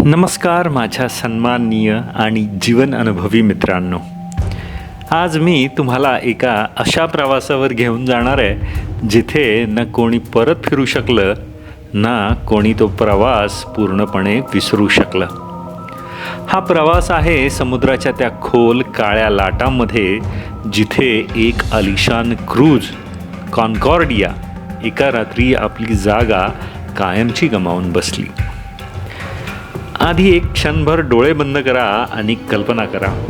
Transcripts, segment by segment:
नमस्कार माझ्या सन्माननीय आणि जीवन अनुभवी मित्रांनो. आज मी तुम्हाला एका अशा प्रवासावर घेऊन जाणार आहे जिथे न कोणी परत फिरू शकलं ना कोणी तो प्रवास पूर्णपणे विसरू शकलं. हा प्रवास आहे समुद्राच्या त्या खोल काळ्या लाटांमध्ये जिथे एक अलिशान क्रूज कॉन्कॉर्डिया एका रात्री आपली जागा कायमची गमावून बसली. आधी एक क्षणभर डोळे बंद करा आणि कल्पना करा.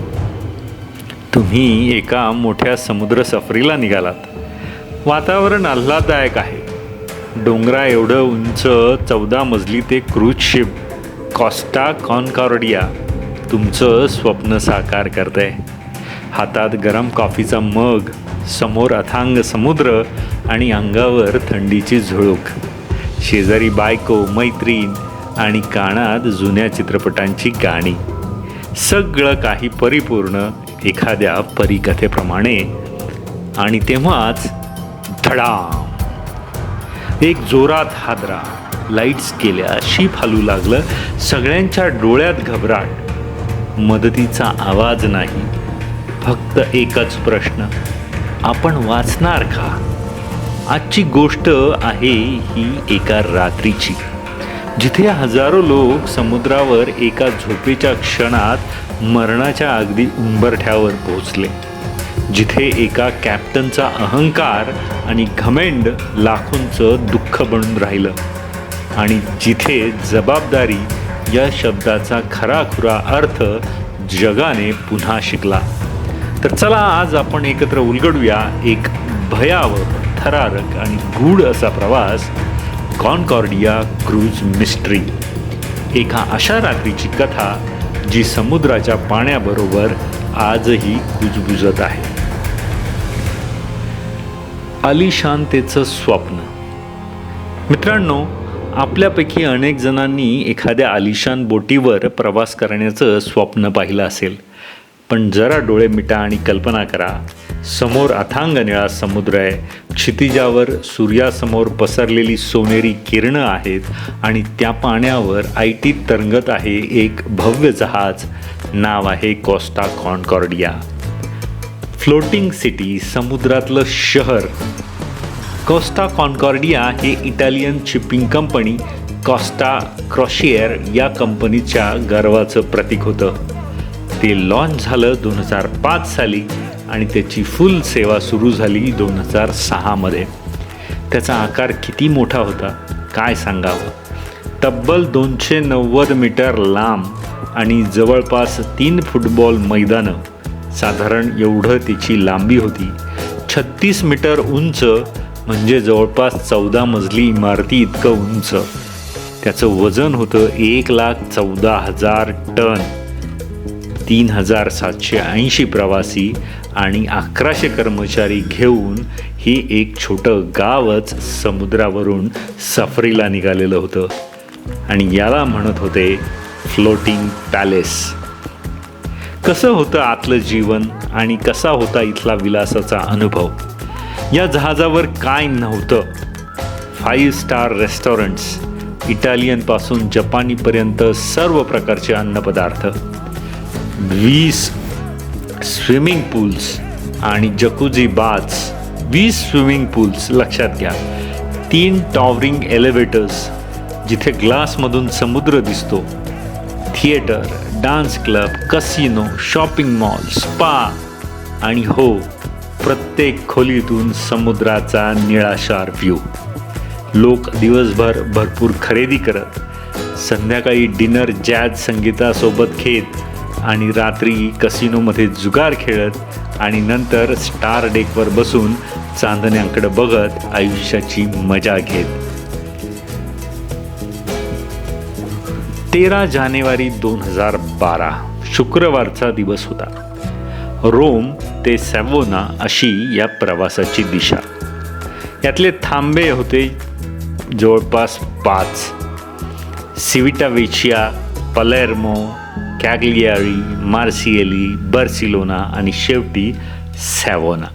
तुम्ही एका मोठ्या समुद्र सफरीला निघालात. वातावरण आल्हाददायक आहे. डोंगरा एवढं उंच चौदा मजली ते क्रूज शिप कॉस्टा कॉनकॉर्डिया तुमचं स्वप्न साकार करतंय. हातात गरम कॉफीचा मग समोर अथांग समुद्र आणि अंगावर थंडीची झुळूक. शेजारी बायको मैत्रीण आणि कानात जुन्या चित्रपटांची गाणी. सगळं काही परिपूर्ण एखाद्या परिकथेप्रमाणे. आणि तेव्हाच धडाम! एक जोरात हादरा लाईट्स केल्या शीप हलू लागलं सगळ्यांच्या डोळ्यात घबराट. मदतीचा आवाज नाही फक्त एकच प्रश्न. आपण वाचणार का? आजची गोष्ट आहे ही एका रात्रीची. जिथे हजारो लोक समुद्रावर एका झोपेच्या क्षणात मरणाच्या अगदी उंबरठ्यावर पोहोचले. जिथे एका कॅप्टनचा अहंकार आणि घमेंड लाखोंचं दुःख बनून राहिलं. आणि जिथे जबाबदारी या शब्दाचा खराखुरा अर्थ जगाने पुन्हा शिकला. तर चला आज आपण एकत्र उलगडूया एक भयावह थरारक आणि गूढ असा प्रवास कॉनकॉर्डिया क्रूज मिस्ट्री. एका अशा रात्रीची कथा जी समुद्राच्या पाण्याबरोबर आजही कुजबुजत आहे. अलिशांतेचं स्वप्न. मित्रांनो आपल्यापैकी अनेक जणांनी एखाद्या आलिशान बोटीवर प्रवास करण्याचं स्वप्न पाहिलं असेल. पण जरा डोळे मिटा आणि कल्पना करा समोर अथांग निळा समुद्र आहे. क्षितिजावर सूर्यासमोर पसरलेली सोनेरी किरणं आहेत आणि त्या पाण्यावर आयटीत तरंगत आहे एक भव्य जहाज. नाव आहे कॉस्टा कॉनकॉर्डिया. फ्लोटिंग सिटी समुद्रातलं शहर. कॉस्टा कॉनकॉर्डिया हे Italian shipping company Costa Crociere या कंपनीच्या गर्वाचं प्रतीक होतं. ते लॉन्च झालं दोन हजार पाच साली. आणि त्याची फुल सेवा सुरू झाली दोन हजार सहामध्ये त्याचा आकार किती मोठा होता काय सांगावं? तब्बल दोनशे नव्वद मीटर लांब आणि जवळपास तीन फुटबॉल मैदानं साधारण एवढं तिची लांबी होती. छत्तीस मीटर उंच म्हणजे जवळपास चौदा मजली इमारती इतकं उंच. त्याचं वजन होतं एक लाख चौदा हजार टन. तीन हजार सातशे ऐंशी प्रवासी आणि अकराशे कर्मचारी घेऊन ही एक छोटं गावच समुद्रावरून सफरीला निघालेलं होतं. आणि याला म्हणत होते फ्लोटिंग पॅलेस कसं होतं आतलं जीवन आणि कसा होता इथला विलासाचा अनुभव? या जहाजावर काय नव्हतं? फाईव्ह स्टार रेस्टॉरंट्स इटालियनपासून जपानीपर्यंत सर्व प्रकारचे अन्नपदार्थ. वीस स्विमिंग पूल्स आणि जकुजी बाथ्स वीस स्विमिंग पूल्स लक्षात घ्या. तीन टॉवरिंग एलिव्हेटर्स जिथे ग्लासमधून समुद्र दिसतो. Theatre dance club casino shopping mall spa आणि हो प्रत्येक खोलीतून समुद्राचा निळाशार व्ह्यू. लोक दिवसभर भरपूर खरेदी करत संध्याकाळी डिनर जॅज संगीतासोबत घेत आणि रात्री कसिनोमध्ये जुगार खेळत आणि नंतर स्टार डेकवर बसून चांदण्यांकडे बघत आयुष्याची मजा घेत. तेरा जानेवारी दोन हजार बारा शुक्रवारचा दिवस होता. रोम ते सॅवोना अशी या प्रवासाची दिशा. यातले थांबे होते जवळपास पाच. सिविटावेचिया पलेर्मो कॅगलियारी मार्सिएली बर्सिलोना आणि शेवटी सॅवोना.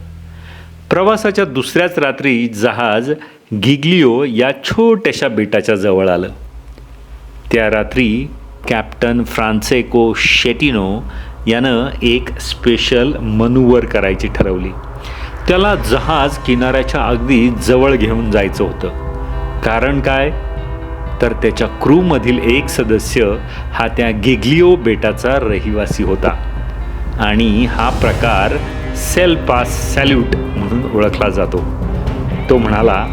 प्रवासाच्या दुसऱ्याच रात्री जहाज गिग्लिओ या छोट्याशा बेटाच्या जवळ आलं. त्या रात्री कॅप्टन फ्रान्सेको शेटिनो यानं एक स्पेशल मनूवर करायची ठरवली. त्याला जहाज किनाऱ्याच्या अगदी जवळ घेऊन जायचं होतं. कारण काय? तर त्याच्या क्रूमधील एक सदस्य हा त्या गिग्लिओ बेटाचा रहिवासी होता. आणि हा प्रकार सेल पास सॅल्यूट म्हणून ओळखला जातो. तो म्हणाला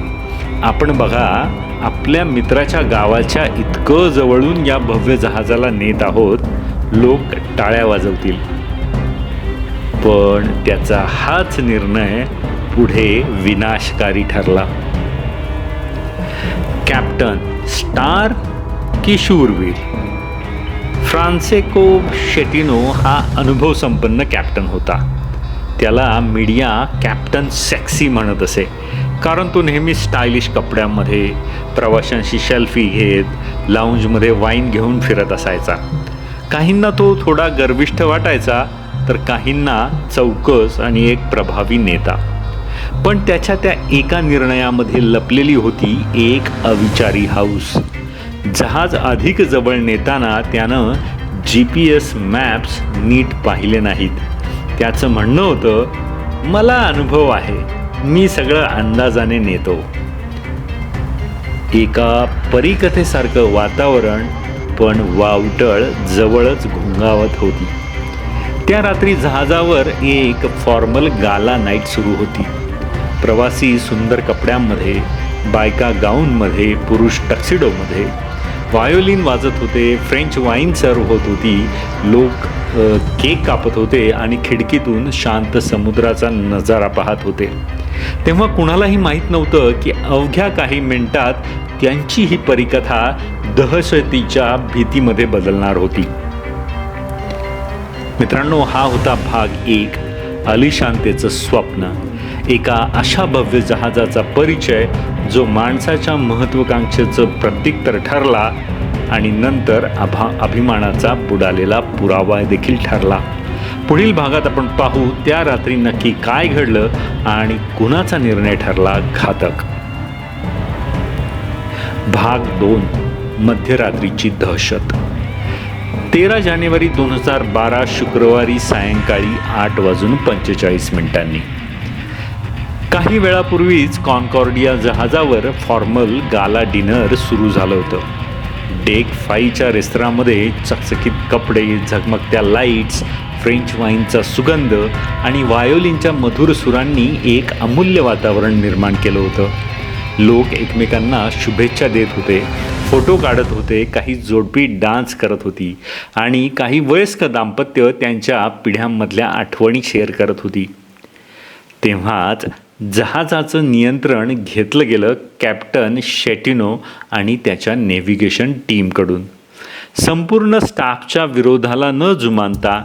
आपण बघा आपल्या मित्राच्या गावाच्या इतकं जवळून या भव्य जहाजाला नेत आहोत लोक टाळ्या वाजवतील. पण त्याचा हाच निर्णय पुढे विनाशकारी ठरला. कॅप्टन स्टार की शूरवीर फ्रान्सेको शेटिनो हा अनुभवसंपन्न कॅप्टन होता. त्याला मीडिया कॅप्टन सेक्सी म्हणत असे. कारण तो नेहमी स्टायलिश कपड्यांमध्ये प्रवाशांशी सेल्फी घेत लाऊंजमध्ये वाईन घेऊन फिरत असायचा. काहींना तो थोडा गर्विष्ठ वाटायचा तर काहींना चौकस आणि एक प्रभावी नेता. पण त्याच्या त्या एका निर्णयामध्ये लपलेली होती एक अविचारी हाऊस. जहाज अधिक जवळ नेताना त्यानं जी पी एस मॅप्स नीट पाहिले नाहीत. त्याचं म्हणणं होतं मला अनुभव आहे मी सगळं अंदाजाने नेतो. एका परीकथेसारखं वातावरण पण वावटळ जवळच घुंगावत होती. त्या रात्री जहाजावर एक फॉर्मल गाला नाईट सुरू होती. प्रवासी सुंदर कपड्यांमध्ये बायका गाऊनमध्ये पुरुष टक्सिडोमध्ये. वायोलिन वाजत होते फ्रेंच वाईन सर्व होत होती लोक केक कापत होते आणि खिडकीतून शांत समुद्राचा नजारा पाहत होते. तेव्हा कुणालाही माहीत नव्हतं की अवघ्या काही मिनिटात त्यांची ही परिकथा दहशतीच्या भीतीमध्ये बदलणार होती. मित्रांनो हा होता भाग एक अलिशांतेचं स्वप्न. एका अशा भव्य जहाजाचा परिचय जो माणसाच्या महत्त्वाकांक्षेचं प्रतीक तर ठरला आणि नंतर अभा अभिमानाचा बुडालेला पुरावा देखील ठरला. पुढील भागात आपण पाहू त्या रात्री नक्की काय घडलं आणि कुणाचा निर्णय ठरला घातक. भाग दोन मध्यरात्रीची दहशत. तेरा जानेवारी दोन हजार बारा शुक्रवारी सायंकाळी आठ वाजून पंचेचाळीस मिनिटांनी. काही वेळापूर्वीच कॉन्कॉर्डिया जहाजावर फॉर्मल गाला डिनर सुरू झालं होतं. डेक फाईच्या रेस्तरांमध्ये चकचकीत कपडे झगमगत्या लाईट्स फ्रेंच वाईनचा सुगंध आणि वायोलिनच्या मधुर सुरांनी एक अमूल्य वातावरण निर्माण केलं होतं. लोक एकमेकांना शुभेच्छा देत होते फोटो काढत होते काही जोडपी डान्स करत होती आणि काही वयस्क दाम्पत्य त्यांच्या पिढ्यांमधल्या आठवणी शेअर करत होती. तेव्हाच जहाजाचं नियंत्रण घेतलं गेलं कॅप्टन शेटिनो आणि त्याच्या नेव्हिगेशन टीमकडून. संपूर्ण स्टाफच्या विरोधाला न जुमानता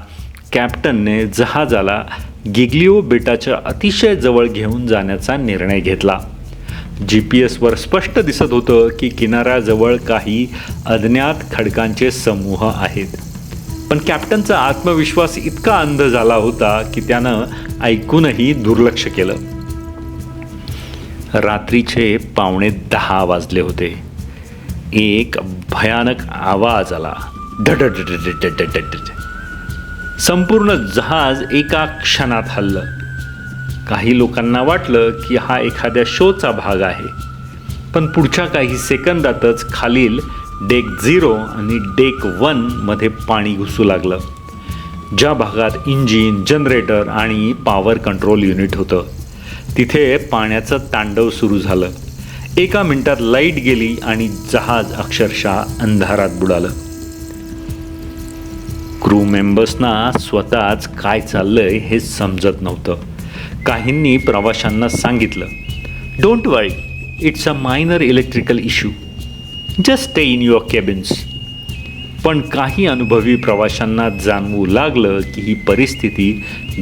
कॅप्टनने जहाजाला गिग्लिओ बेटाच्या अतिशय जवळ घेऊन जाण्याचा निर्णय घेतला. जी पी एसवर स्पष्ट दिसत होतं की किनाऱ्याजवळ काही अज्ञात खडकांचे समूह आहेत. पण कॅप्टनचा आत्मविश्वास इतका अंध झाला होता की त्यानं ऐकूनही दुर्लक्ष केलं. रात्रीचे पावणे दहा वाजले होते. एक भयानक आवाज आला. धडधडधडधडधड संपूर्ण जहाज एका क्षणात हल्लं. काही लोकांना वाटलं की हा एखाद्या शोचा भाग आहे. पण पुढच्या काही सेकंदातच खालील डेक झिरो आणि डेक वनमध्ये पाणी घुसू लागलं. ज्या भागात इंजिन जनरेटर आणि पॉवर कंट्रोल युनिट होतं. तिथे पाण्याचं तांडव सुरू झालं. एका मिनिटात लाइट गेली आणि जहाज अक्षरशः अंधारात बुडालं. क्रू मेंबर्सना स्वतःच काय चाललंय हे समजत नव्हतं. काहींनी प्रवाशांना सांगितलं don't worry it's a minor electrical issue just stay in your cabins पण काही अनुभवी प्रवाशांना जाणवू लागलं की ही परिस्थिती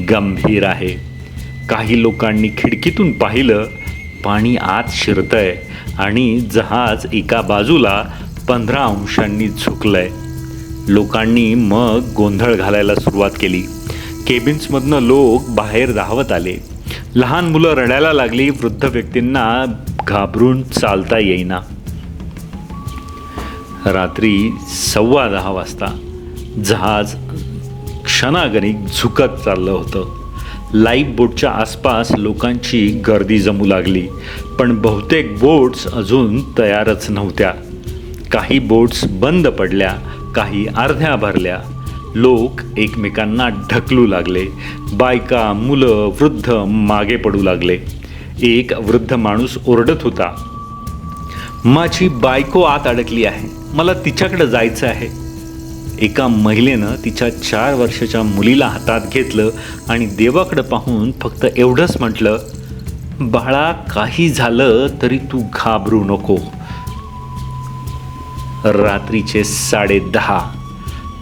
गंभीर आहे. काही लोकांनी खिडकीतून पाहिलं पाणी आत शिरतंय आणि जहाज एका बाजूला पंधरा अंशांनी झुकलंय. लोकांनी मग गोंधळ घालायला सुरुवात केली. केबिन्समधनं लोक बाहेर धावत आले. लहान मुलं रडायला लागली वृद्ध व्यक्तींना घाबरून चालता येईना. रात्री सव्वा दहा वाजता जहाज क्षणागणिक झुकत चाललं होतं. लाईफ बोटच्या आसपास लोकांची गर्दी जमू लागली पण बहुतेक बोट्स अजून तयारच नव्हत्या. काही बोट्स बंद पडल्या काही अर्ध्या भरल्या. लोक एकमेकांना ढकलू लागले बायका मुलं वृद्ध मागे पडू लागले. एक वृद्ध माणूस ओरडत होता माझी बायको आत अडकली आहे मला तिच्याकडे जायचं आहे. एका महिलेनं तिच्या चार वर्षाच्या मुलीला हातात घेतलं आणि देवाकडं पाहून फक्त एवढंच म्हटलं बाळा काही झालं तरी तू घाबरू नको. रात्रीचे साडे दहा.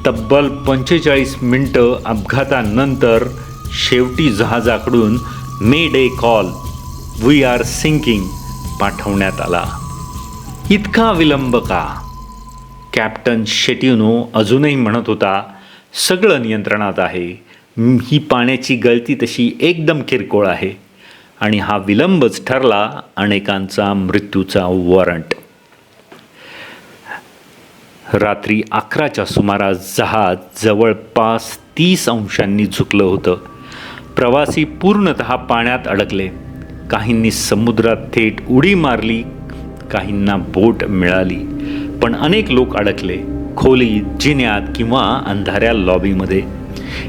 तब्बल पंचेचाळीस मिनटं अपघातानंतर शेवटी जहाजाकडून mayday call we are sinking पाठवण्यात आला. इतका विलंब का? कॅप्टन शेटिनो अजूनही म्हणत होता सगळं नियंत्रणात आहे. ही पाण्याची गळती तशी एकदम किरकोळ आहे. आणि हा विलंबच ठरला अनेकांचा मृत्यूचा वॉरंट. रात्री अकराच्या सुमारास जहाज जवळपास तीस अंशांनी झुकलं होतं. प्रवासी पूर्णत पाण्यात अडकले. काहींनी समुद्रात थेट उडी मारली काहींना बोट मिळाली. पण अनेक लोक अडकले. खोलीत जिन्यात किंवा अंधाऱ्या लॉबीमध्ये.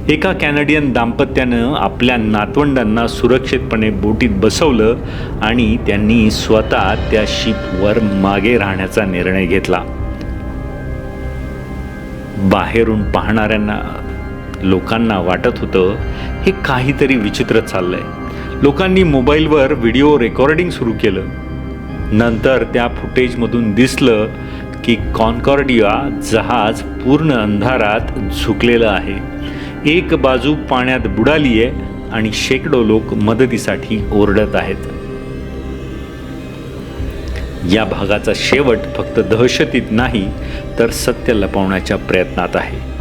एका कॅनडियन दाम्पत्यानं आपल्या नातवंडांना सुरक्षितपणे बोटीत बसवलं आणि त्यांनी स्वतः त्या शिपवर मागे राहण्याचा निर्णय घेतला. बाहेरून पाहणाऱ्यांना लोकांना वाटत होतं हे काहीतरी विचित्र चाललंय. लोकांनी मोबाईलवर व्हिडिओ रेकॉर्डिंग सुरू केलं. नंतर त्या फुटेजमधून दिसलं की कॉन्कॉर्डिया जहाज पूर्ण अंधारात झुकलेलं आहे. एक बाजू पाण्यात बुडाली आहे आणि शेकडो लोक मदतीसाठी ओरडत आहेत. या भागाचा शेवट फक्त दहशतीत नाही तर सत्य लपवण्याच्या प्रयत्नात आहे.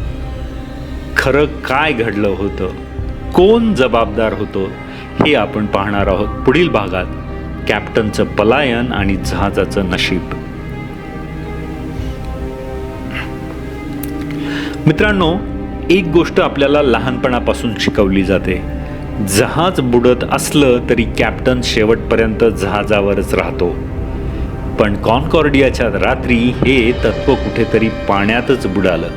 खरं काय घडलं होतं? कोण जबाबदार होतं? हे आपण पाहणार आहोत पुढील भागात. कॅप्टनचं पलायन आणि जहाजाचं नशीब. मित्रांनो एक गोष्ट आपल्याला लहानपणापासून शिकवली जाते. जहाज बुडत असलं तरी कॅप्टन शेवटपर्यंत जहाजावरच राहतो. पण कॉनकॉर्डियाच्या रात्री हे तत्व कुठेतरी पाण्यातच बुडालं.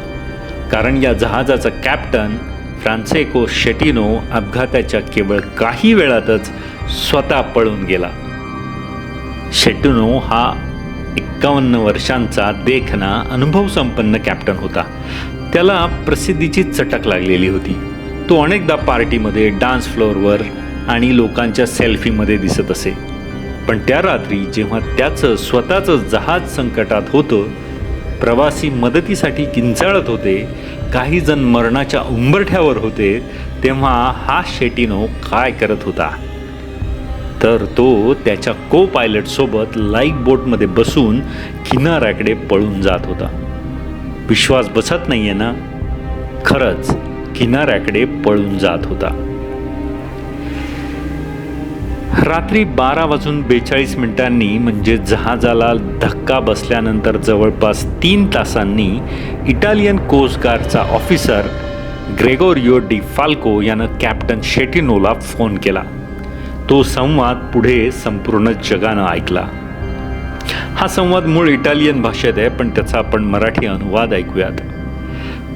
कारण या जहाजाचा कॅप्टन फ्रान्सेको शेटिनो अपघाताच्या केवळ काही वेळातच स्वतः पळून गेला. शेटिनो हा एक्कावन्न वर्षांचा देखना अनुभवसंपन्न कॅप्टन होता. त्याला प्रसिद्धीची चटक लागलेली होती. तो अनेकदा पार्टीमध्ये डान्स फ्लोअरवर आणि लोकांच्या सेल्फीमध्ये दिसत असे. पण त्या रात्री जेव्हा त्याचं स्वतःचं जहाज संकटात होतं प्रवासी मदतीसाठी किंचाळत होते काही जण मरणाच्या उंबरठ्यावर होते तेव्हा हा शेटिनो काय करत होता? तर तो त्याच्या को पायलटसोबत लाईफ बोटमध्ये बसून किनाऱ्याकडे पळून जात होता. विश्वास बसत नाहीये ना? खरंच किनाऱ्याकडे पळून जात होता. रात्री बारा वाजून बेचाळीस मिनिटांनी म्हणजे जहाजाला धक्का बसल्यानंतर जवळपास तीन तासांनी इटालियन कोस्ट गार्डचा ऑफिसर ग्रेगोरियो डी फाल्को यानं कॅप्टन शेटिनोला फोन केला. तो संवाद पुढे संपूर्ण जगानं ऐकला. हा संवाद मूळ इटालियन भाषेत आहे पण त्याचा आपण मराठी अनुवाद ऐकूयात.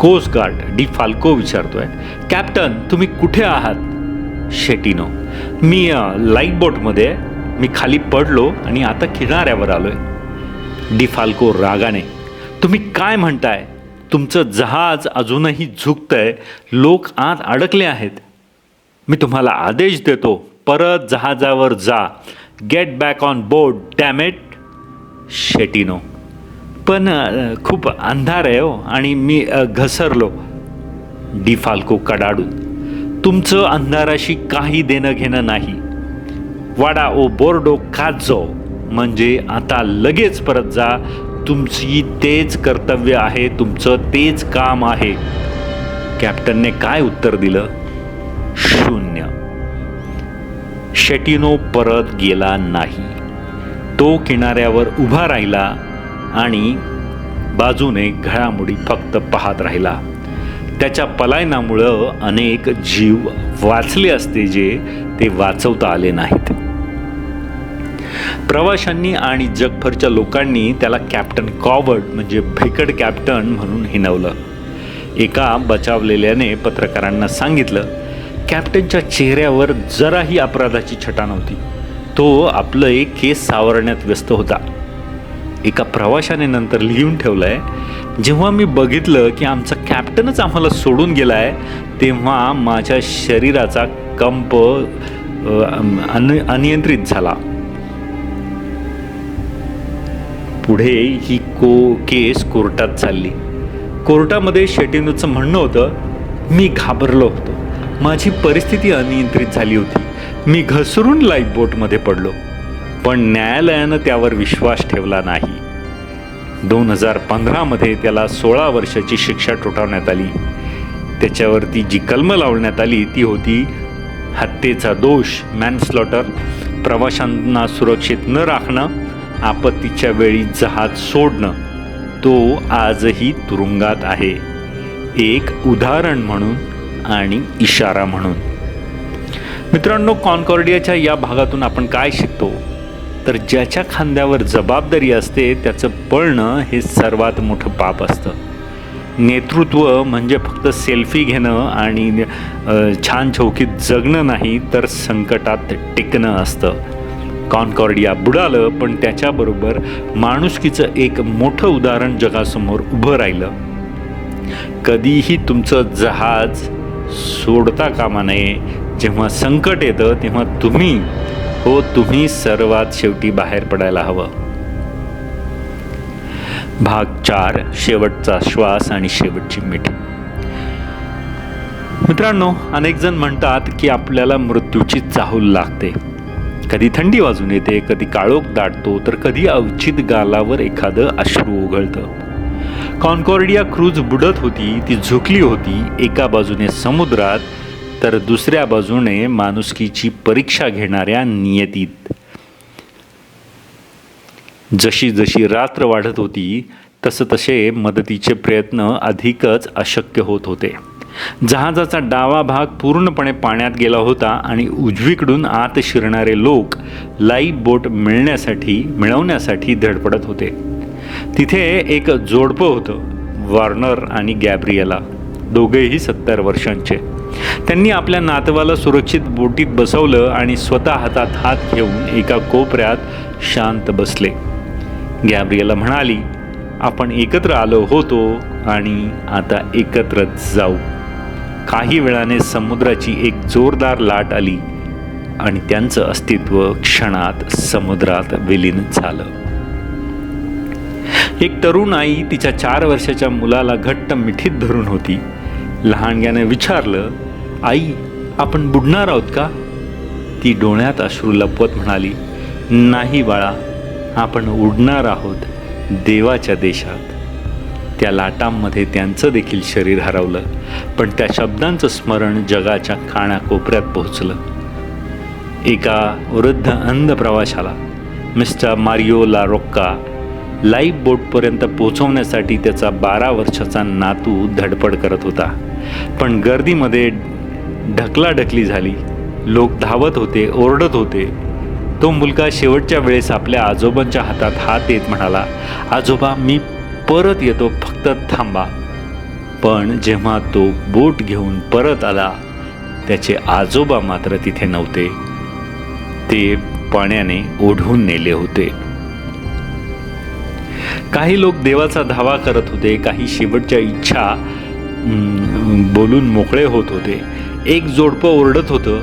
कोस्ट गार्ड डी फाल्को विचारतोय कॅप्टन तुम्ही कुठे आहात? शेटिनो मी लाइट बोटमध्ये मी खाली पडलो आणि आता किनाऱ्यावर आलोय. डी फाल्को रागाने तुम्ही काय म्हणताय? तुमचं जहाज अजूनही झुकतंय. लोक आत अडकले आहेत. मी तुम्हाला आदेश देतो परत जहाजावर जा. Get back on board damn it Schettino. पण खूप अंधार आहे हो आणि मी घसरलो. डी फाल्को कडाडून. तुमचं अंधाराशी काही देणं घेणं नाही. वाडा ओ बोर्डो काजो म्हणजे आता लगेच परत जा. तुमची तेच कर्तव्य आहे तुमचं तेच काम आहे. कॅप्टनने काय उत्तर दिलं? शून्य. शेटिनो परत गेला नाही. तो किनाऱ्यावर उभा राहिला आणि बाजूने घडामोडी फक्त पाहत राहिला. त्याच्या पलायनामुळं अनेक जीव वाचले असते जे ते वाचवता आले नाहीत. प्रवाशांनी आणि जगभरच्या लोकांनी त्याला कॅप्टन कॉवर्ड म्हणजे भेकड कॅप्टन म्हणून हिनवलं. एका बचावलेल्याने पत्रकारांना सांगितलं कॅप्टनच्या चेहऱ्यावर जराही अपराधाची छटा नव्हती. तो आपलं एक केस सावरण्यात व्यस्त होता. एका प्रवाशाने नंतर लिहून ठेवलंय जेव्हा मी बघितलं की आमचा कॅप्टनच आम्हाला सोडून गेलाय तेव्हा माझ्या शरीराचा कंप अनियंत्रित झाला. पुढे ही को केस कोर्टात चालली. कोर्टामध्ये शेटिनूचं म्हणणं होतं मी घाबरलो होतो. माझी परिस्थिती अनियंत्रित झाली होती. मी घसरून लाईफ बोटमध्ये पडलो पण न्यायालयानं त्यावर विश्वास ठेवला नाही. दोन हजार पंधरामध्ये त्याला सोळा वर्षाची शिक्षा ठोठावण्यात आली. त्याच्यावरती जी कलम लावण्यात आली ती होती हत्येचा दोष मॅनस्लॉटर प्रवाशांना सुरक्षित न राखणं आपत्तीच्या वेळी जहाज सोडणं. तो आजही तुरुंगात आहे. एक उदाहरण म्हणून आणि इशारा म्हणून. मित्रांनो कॉनकॉर्डियाच्या या भागातून आपण काय शिकतो? तर ज्याच्या खांद्यावर जबाबदारी असते त्याचं पळणं हे सर्वात मोठं पाप असतं. नेतृत्व म्हणजे फक्त सेल्फी घेणं आणि छान चौकीत जगणं नाही तर संकटात टिकणं असतं. कॉनकॉर्डिया बुडालं पण त्याच्याबरोबर माणुसकीचं एक मोठं उदाहरण जगासमोर उभं राहिलं. कधीही तुमचं जहाज सोडता कामा नये जेव्हा संकट येतं तेव्हा तुम्ही हो तुम्ही सर्वात शेवटी बाहेर पडायला हवं. भाग चार शेवटचा श्वास आणि शेवटची मिठी. मित्रांनो अनेक जण म्हणतात की आपल्याला मृत्यूची चाहूल लागते. कधी थंडी वाजून येते कधी काळोख दाटतो तर कधी अवचित गालावर एखादं अश्रू उघळतं कॉन्कॉर्डिया क्रूज बुडत होती ती झुकली होती एका बाजूने समुद्रात तर दुसऱ्या बाजूने माणुसकीची परीक्षा घेणाऱ्या नियतीत. जशी जशी रात्र वाढत होती तसं तसे मदतीचे प्रयत्न अधिकच अशक्य होत होते. जहाजाचा डावा भाग पूर्णपणे पाण्यात गेला होता आणि उजवीकडून आत शिरणारे लोक लाईफ बोट मिळण्यासाठी मिळवण्यासाठी धडपडत होते. तिथे एक जोडपं होतं वॉर्नर आणि गॅब्रियला दोघेही सत्तर वर्षांचे. त्यांनी आपल्या नातवाला सुरक्षित बोटीत बसवलं आणि स्वतः हातात हात घेऊन एका कोपऱ्यात शांत बसले. गॅब्रियला म्हणाली आपण एकत्र आलो होतो आणि आता एकत्रच जाऊ. काही वेळाने समुद्राची एक जोरदार लाट आली आणि त्यांचं अस्तित्व क्षणात समुद्रात विलीन झालं. एक तरुण आई तिच्या चार वर्षाच्या मुलाला घट्ट मिठीत धरून होती. लहानग्याने विचारलं आई आपण बुडणार आहोत का? ती डोळ्यात अश्रू लपवत म्हणाली नाही बाळा आपण उडणार आहोत देवाच्या देशात. त्या लाटांमध्ये त्यांचं देखील शरीर हरवलं पण त्या शब्दांचं स्मरण जगाच्या कानाकोपऱ्यात पोहोचलं. एका वृद्ध अंध प्रवाशाला मिस्टर मारिओ ला रोक्का लाईफ बोटपर्यंत पोहोचवण्यासाठी त्याचा बारा वर्षाचा नातू धडपड करत होता. पण गर्दीमध्ये ढकलाढकली झाली. लोक धावत होते ओरडत होते. तो मुलगा शेवटच्या वेळेस आपल्या आजोबांच्या हातात हात येत म्हणाला आजोबा मी परत येतो फक्त थांबा. पण जेव्हा तो बोट घेऊन परत आला त्याचे आजोबा मात्र तिथे नव्हते. ते पाण्याने ओढून नेले होते. काही लोक देवाचा धावा करत होते काही शेवटच्या इच्छा बोलून मोकळे होत होते. एक जोडपं ओरडत होतं.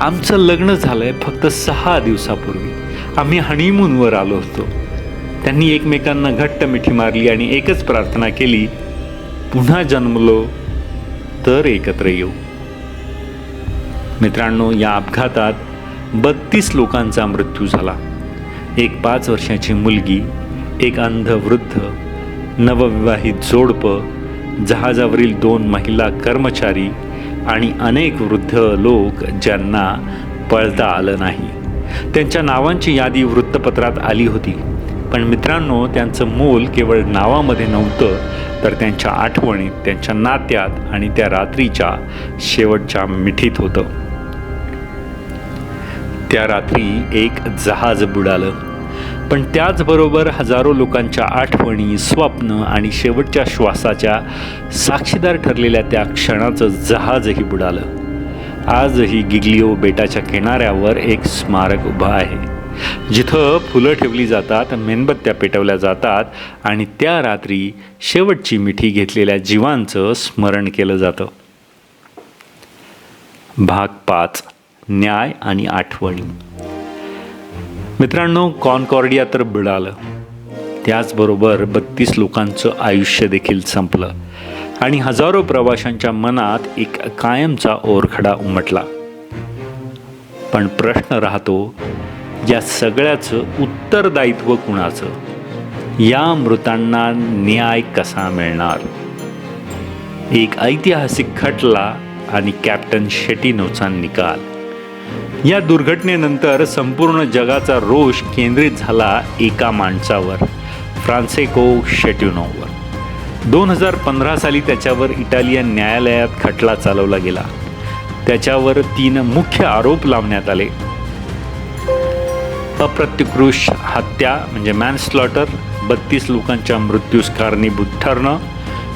आमचं लग्न झालंय फक्त सहा दिवसापूर्वी. आम्ही हनीमूनवर आलो होतो. त्यांनी एकमेकांना घट्ट मिठी मारली आणि एकच प्रार्थना केली पुन्हा जन्मलो तर एकत्र येऊ. मित्रांनो या अपघातात बत्तीस लोकांचा मृत्यू झाला. एक पाच वर्षाची मुलगी एक अंध वृद्ध नवविवाहित जोडपं जहाजावरील दोन महिला कर्मचारी आणि अनेक वृद्ध लोक ज्यांना पळता आलं नाही. त्यांच्या नावांची यादी वृत्तपत्रात आली होती. पण मित्रांनो त्यांचं मोल केवळ नावामध्ये नव्हतं तर त्यांच्या आठवणीत त्यांच्या नात्यात आणि त्या रात्रीच्या शेवटच्या मिठीत होतं. त्या रात्री एक जहाज बुडालं. पण त्याचबरोबर हजारो लोकांच्या आठवणी स्वप्न आणि शेवटच्या श्वासाच्या साक्षीदार ठरलेल्या त्या क्षणाचं जहाजही बुडालं. आजही गिग्लिओ बेटाच्या किनाऱ्यावर एक स्मारक उभं आहे. जिथं फुलं ठेवली जातात मेणबत्त्या पेटवल्या जातात आणि त्या रात्री शेवटची मिठी घेतलेल्या जीवांचं स्मरण केलं जातं. भाग पाच. न्याय आणि आठवणी. मित्रांनो कॉनकॉर्डिया तर बुडालं त्याचबरोबर बत्तीस लोकांचं आयुष्य देखील संपलं. आणि हजारो प्रवाशांच्या मनात एक कायमचा ओरखडा उमटला. पण प्रश्न राहतो या सगळ्याचं उत्तरदायित्व कुणाचं? या मृतांना न्याय कसा मिळणार? एक ऐतिहासिक खटला आणि कॅप्टन शेटिनोचा निकाल. या दुर्घटनेनंतर संपूर्ण जगाचा रोष केंद्रित झाला एका माणसावर फ्रान्सेको शेट्युनोवर. दोन हजार पंधरा साली त्याच्यावर इटालियन न्यायालयात खटला चालवला गेला. त्याच्यावर तीन मुख्य आरोप लावण्यात आले. अप्रत्युकृष हत्या म्हणजे मॅनस्लॉटर बत्तीस लोकांच्या मृत्यूस कारणीभूत ठरणं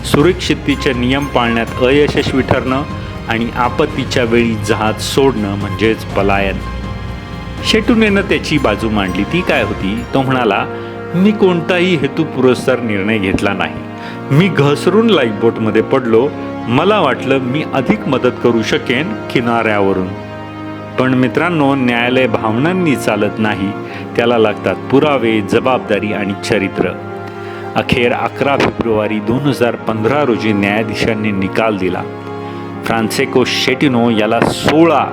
सुरक्षिततेचे नियम पाळण्यात अयशस्वी ठरणं आणि आपत्तीच्या वेळी जहाज सोडणं म्हणजेच पलायन. शेटुनेनं त्याची बाजू मांडली. ती काय होती? तो म्हणाला मी कोणताही हेतू पुरस्कार निर्णय घेतला नाही. मी घसरून लाईफबोटमध्ये पडलो. मला वाटलं मी अधिक मदत करू शकेन किनाऱ्यावरून. पण मित्रांनो न्यायालय भावनांनी चालत नाही. त्याला लागतात पुरावे जबाबदारी आणि चरित्र. अखेर अकरा फेब्रुवारी दोन हजार पंधरा रोजी न्यायाधीशांनी निकाल दिला. फ्रान्सेको शेटिनो याला सोळा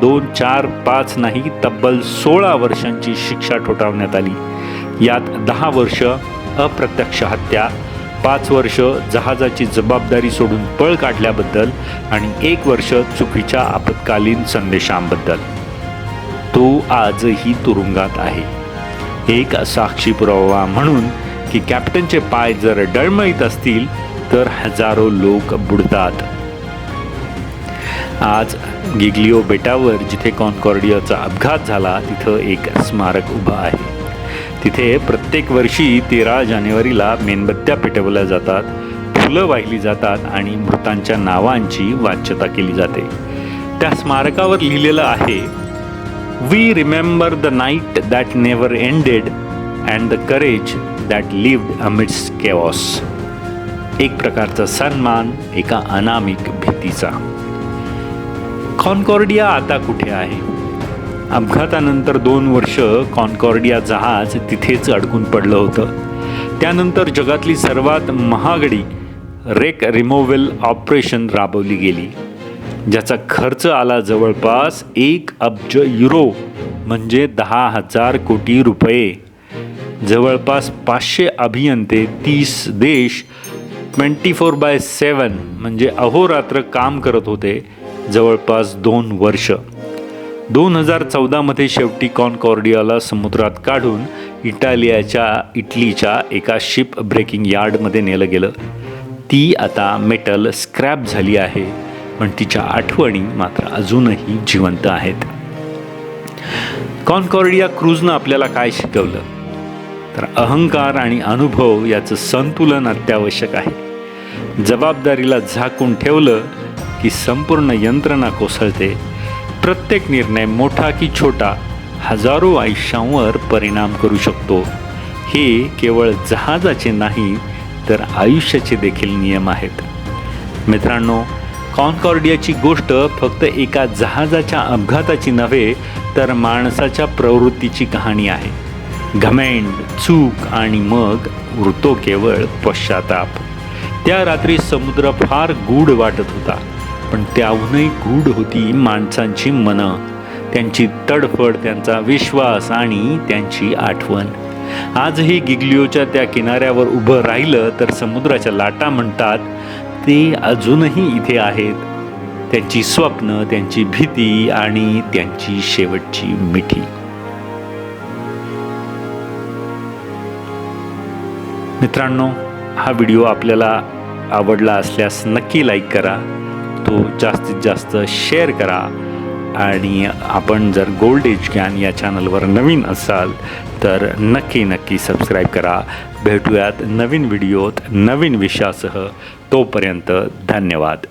दोन चार पाच नाही तब्बल सोळा वर्षांची शिक्षा ठोठावण्यात आली. यात दहा वर्ष अप्रत्यक्ष हत्या पाच वर्ष जहाजाची जबाबदारी सोडून पळ काढल्याबद्दल आणि एक वर्ष चुकीच्या आपत्कालीन संदेशांबद्दल. तो आजही तुरुंगात आहे. एक साक्षी पुरावा म्हणून की कॅप्टनचे पाय जर डळमळीत असतील तर हजारो लोक बुडतात. आज गिग्लिओ बेटावर जिथे कॉनकॉर्डियाचा अपघात झाला तिथं एक स्मारक उभं आहे. तिथे प्रत्येक वर्षी तेरा जानेवारीला मेणबत्त्या पेटवल्या जातात फुलं वाहिली जातात आणि मृतांच्या नावांची वाच्यता केली जाते. त्या स्मारकावर लिहिलेलं आहे we remember the night that never ended and the courage that lived amidst chaos एक प्रकारचा सन्मान एका अनामिक भीतीचा. कॉनकॉर्डिया आता कुठे आहे? अपघातानंतर दोन वर्ष कॉनकॉर्डिया जहाज तिथेच अडकून पडलं होतं. त्यानंतर जगातली सर्वात महागडी रेक रिमोव्हल ऑपरेशन राबवली गेली ज्याचा खर्च आला जवळपास एक अब्ज युरो म्हणजे दहा हजार कोटी रुपये. जवळपास पाचशे अभियंते तीस देश ट्वेंटी फोर बाय सेवन म्हणजे अहोरात्र काम करत होते. जवळपास दोन वर्ष. दोन हजार चौदामध्ये शेवटी कॉनकॉर्डियाला समुद्रात काढून इटालियाच्या इटलीच्या एका शिप ब्रेकिंग यार्डमध्ये नेलं गेलं. ती आता मेटल स्क्रॅप झाली आहे पण तिच्या आठवणी मात्र अजूनही जिवंत आहेत. कॉनकॉर्डिया क्रूजनं आपल्याला काय शिकवलं? तर अहंकार आणि अनुभव याचं संतुलन अत्यावश्यक आहे. जबाबदारीला झाकून ठेवलं की संपूर्ण यंत्रणा कोसळते. प्रत्येक निर्णय मोठा की छोटा हजारो आयुष्यांवर परिणाम करू शकतो. हे केवळ जहाजाचे नाही तर आयुष्याचे देखील नियम आहेत. मित्रांनो कॉनकॉर्डियाची गोष्ट फक्त एका जहाजाच्या अपघाताची नव्हे तर माणसाच्या प्रवृत्तीची कहाणी आहे. घमेंड चूक आणि मग वृतो केवळ पश्चाताप. त्या रात्री समुद्र फार गूढ वाटत होता. पण त्याहूनही गूढ होती माणसांची मनं. त्यांची तडफड त्यांचा विश्वास आणि त्यांची आठवण. आजही गिग्लिओच्या त्या किनाऱ्यावर उभं राहिलं तर समुद्राच्या लाटा म्हणतात ते अजूनही इथे आहेत. त्यांची स्वप्न त्यांची भीती आणि त्यांची शेवटची मिठी. मित्रांनो हा व्हिडिओ आपल्याला आवडला असल्यास नक्की लाईक करा. तो जास्तीत जास्त शेअर करा. आणि आपण जर गोल्ड एज ज्ञान या चॅनलवर नवीन असाल तर नक्की नक्की सबस्क्राईब करा. भेटूयात नवीन व्हिडिओत नवीन विषयासह. तोपर्यंत धन्यवाद.